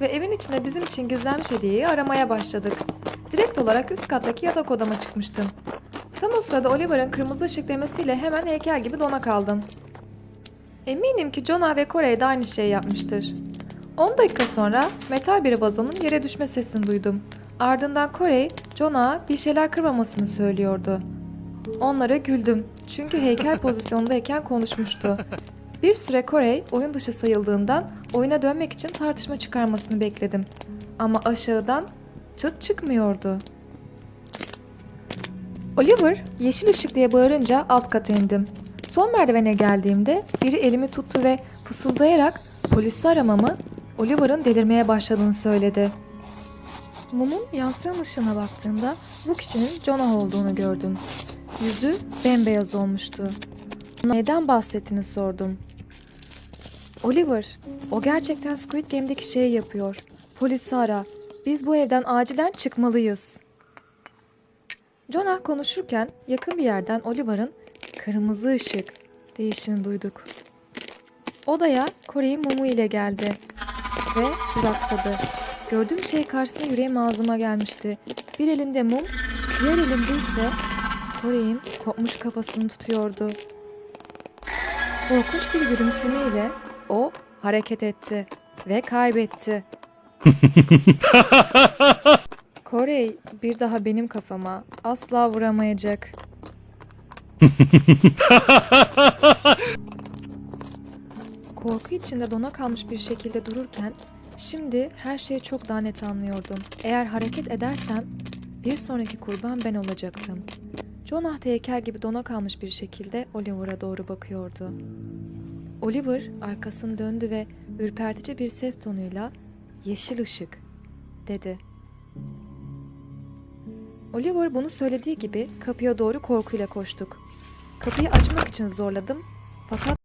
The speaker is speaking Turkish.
ve evin içinde bizim için gizlenmiş hediyeyi aramaya başladık. Direkt olarak üst kattaki yatak odama çıkmıştım. Tam o sırada Oliver'ın kırmızı ışık demesiyle hemen heykel gibi dona kaldım. Eminim ki Jonah ve Corey de aynı şeyi yapmıştır. 10 dakika sonra metal bir vazonun yere düşme sesini duydum. Ardından Corey, Jonah'a bir şeyler kırmamasını söylüyordu. Onlara güldüm çünkü heykel pozisyondayken konuşmuştu. Bir süre Corey oyun dışı sayıldığından oyuna dönmek için tartışma çıkarmasını bekledim. Ama aşağıdan çıt çıkmıyordu. Oliver yeşil ışık diye bağırınca alt kata indim. Son merdivene geldiğimde biri elimi tuttu ve fısıldayarak polisi aramamı Oliver'ın delirmeye başladığını söyledi. Mumun yansıyan ışığına baktığımda bu kişinin Jonah olduğunu gördüm. Yüzü bembeyaz olmuştu. Neden bahsettiğini sordum. Oliver, o gerçekten Squid Game'deki şeyi yapıyor. Polisi ara. Biz bu evden acilen çıkmalıyız. Jonah konuşurken yakın bir yerden Oliver'ın kırmızı ışık değişini duyduk. Odaya Corey'in mumu ile geldi ve duraksadı. Gördüğüm şey karşısında yüreğim ağzıma gelmişti. Bir elinde mum, diğer elinde ise Corey'in kopmuş kafasını tutuyordu. Korkunç bir gülümsemeyle o hareket etti ve kaybetti. Corey bir daha benim kafama asla vuramayacak. Korku içinde dona kalmış bir şekilde dururken şimdi her şeyi çok daha net anlıyordum. Eğer hareket edersem bir sonraki kurban ben olacaktım. Jonah heykel gibi dona kalmış bir şekilde Oliver'a doğru bakıyordu. Oliver arkasını döndü ve ürpertici bir ses tonuyla "Yeşil ışık." dedi. Oliver bunu söylediği gibi kapıya doğru korkuyla koştuk. Kapıyı açmak için zorladım fakat